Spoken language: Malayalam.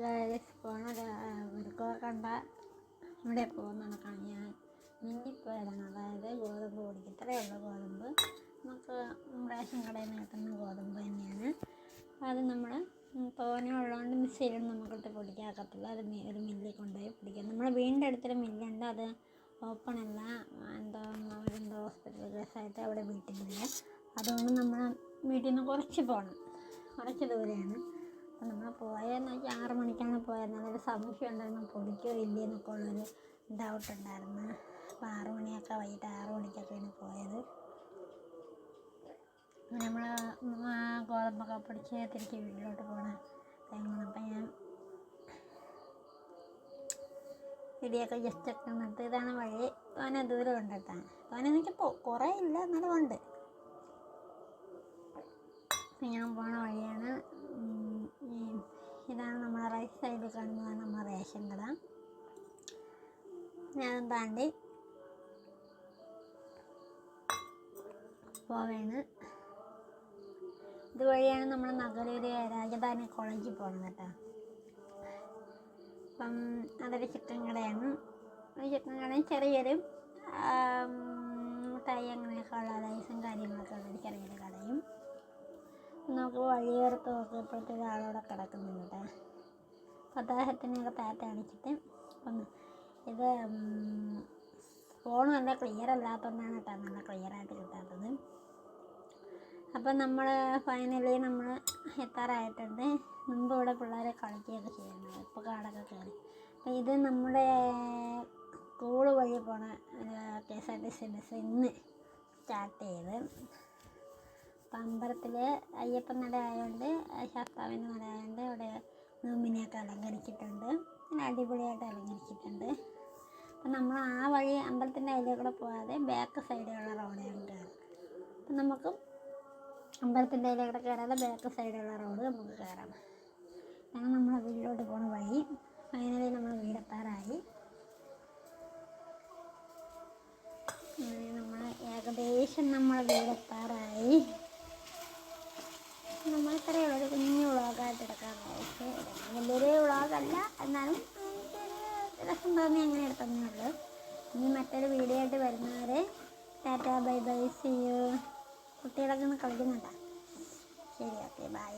ഇവർക്കൊക്കെ കണ്ട ഇവിടെ പോകുന്നതാണ് ഞാൻ മിന്നിപ്പോയതാണ്. അതായത് ഗോതമ്പ് പൊടിക്ക് ഇത്രയേ ഉള്ളൂ ഗോതമ്പ്. നമുക്ക് റേഷൻ കടയിൽ നിന്ന് കിട്ടുന്ന ഗോതമ്പ് തന്നെയാണ്. അത് നമ്മൾ തോന ഉള്ളതുകൊണ്ട് മിക്സിയിലൊന്നും നമുക്കിട്ട് പൊടിക്കാക്കത്തില്ല അത് ഒരു മില്ലിൽ കൊണ്ടുപോയി പൊടിക്കാം. നമ്മുടെ വീടിന്റെ അടുത്തൊരു മില്ലുണ്ട്. അത് ഓപ്പൺ അല്ല. എന്തോ അവരെന്തോ ഹോസ്പിറ്റൽ കേസായിട്ട് അവിടെ വീട്ടിലില്ല. അതുകൊണ്ട് നമ്മൾ വീട്ടിൽ നിന്ന് കുറച്ച് പോകണം കുറച്ച് ദൂരെയാണ്. നമ്മൾ പോയെന്ന് വെച്ചാൽ ആറ് മണിക്കാണ് പോയത്. നല്ലൊരു സംശയം ഉണ്ടായിരുന്നു. പൊടിക്കോ ഇല്ലേ എന്നൊക്കെ ഉള്ളൊരു ഡൗട്ട് ഉണ്ടായിരുന്നു. അപ്പോൾ ആറ് മണിയൊക്കെ വൈകിട്ട് ആറ് മണിക്കൊക്കെയാണ് പോയത്. നമ്മൾ ഗോതമ്പൊക്കെ പൊടിച്ച് തിരിച്ച് വീട്ടിലോട്ട് പോകണ ടൈമാണ്. അപ്പം ഞാൻ ഇടിയൊക്കെ ജസ്റ്റ് ഒക്കെ നിർത്തി ഇതാണ് വഴി തോനെ ദൂരം ഉണ്ട് കേട്ടോ തോനെ നിൽക്കിപ്പോൾ കുറേ ഇല്ല എന്നാലും ഉണ്ട്. ഞാൻ പോണ വഴിയാണ് സൈഡിൽ കാണുന്നതാണ് നമ്മളെ റേഷൻ കട. ഞാൻ താണ്ടി പോവേണ്. ഇതുവഴിയാണ് നമ്മൾ നഗരൂര് രാജധാനി കോളേജിൽ പോകുന്നത് കേട്ടോ. അപ്പം അതൊരു ചിക്കൻ കടയാണ്. ഒരു ചിക്കൻ കട ചെറിയൊരു തൈ അങ്ങനെയൊക്കെ ഉള്ള റൈസും കാര്യങ്ങളൊക്കെ ഉള്ളൊരു ചെറിയൊരു കടയും. നമുക്ക് വഴിയോരത്ത് നോക്കിയപ്പോഴത്തെ ഒരാളോടെ കിടക്കുന്നുണ്ട് കേട്ടോ. അദ്ദേഹത്തിനെയൊക്കെ താറ്റ കാണിച്ചിട്ട് ഒന്ന് ഇത് ഫോൺ നല്ല ക്ലിയർ അല്ലാത്തതുകൊണ്ടാണ് കേട്ടോ നല്ല ക്ലിയർ ആയിട്ട് കിട്ടാത്തത്. അപ്പം നമ്മൾ ഫൈനലി നമ്മൾ എത്താറായിട്ടുണ്ട്. മുമ്പ് ഇവിടെ പിള്ളേരെ കളിക്കുകയൊക്കെ ചെയ്യുന്നത്. ഇപ്പോൾ കാടൊക്കെ കയറി അപ്പം ഇത് നമ്മുടെ സ്കൂൾ വഴി പോണ K S R T C bus ഇന്ന് സ്റ്റാർട്ട് ചെയ്ത്. അപ്പം അമ്പലത്തിൽ അയ്യപ്പൻ നട ആയതുകൊണ്ട് ശാസ്താവിന്റെ നട ആയതുകൊണ്ട് അവിടെ നോമിനിയൊക്കെ അലങ്കരിച്ചിട്ടുണ്ട്. അങ്ങനെ അടിപൊളിയായിട്ട് അലങ്കരിച്ചിട്ടുണ്ട്. അപ്പം നമ്മൾ ആ വഴി അമ്പലത്തിന്റെ അതിലേക്കൂടെ പോകാതെ ബാക്ക് സൈഡിലുള്ള റോഡിലാണ് കയറുക അപ്പം നമുക്ക് അമ്പലത്തിന്റെ അതിലേക്കൂടെ കയറാതെ ബാക്ക് സൈഡിലുള്ള റോഡ് നമുക്ക് കയറാം. കാരണം നമ്മളെ വീട്ടിലോട്ട് പോണ വഴി ഫൈനലി നമ്മൾ വീടെത്താറായി. നമ്മൾ ഏകദേശം നമ്മൾ വീടെത്താറായി. വ്ളോഗല്ല എന്നാലും രസം തോന്നി അങ്ങനെ എടുത്തതേ ഇനി മറ്റൊരു വീഡിയോ ആയിട്ട് വരുന്നവരെ tata bye bye see you കുട്ടികളൊക്കെ ഒന്ന് കളിക്കുന്നുണ്ടോ? ശരി ഓക്കെ ബൈ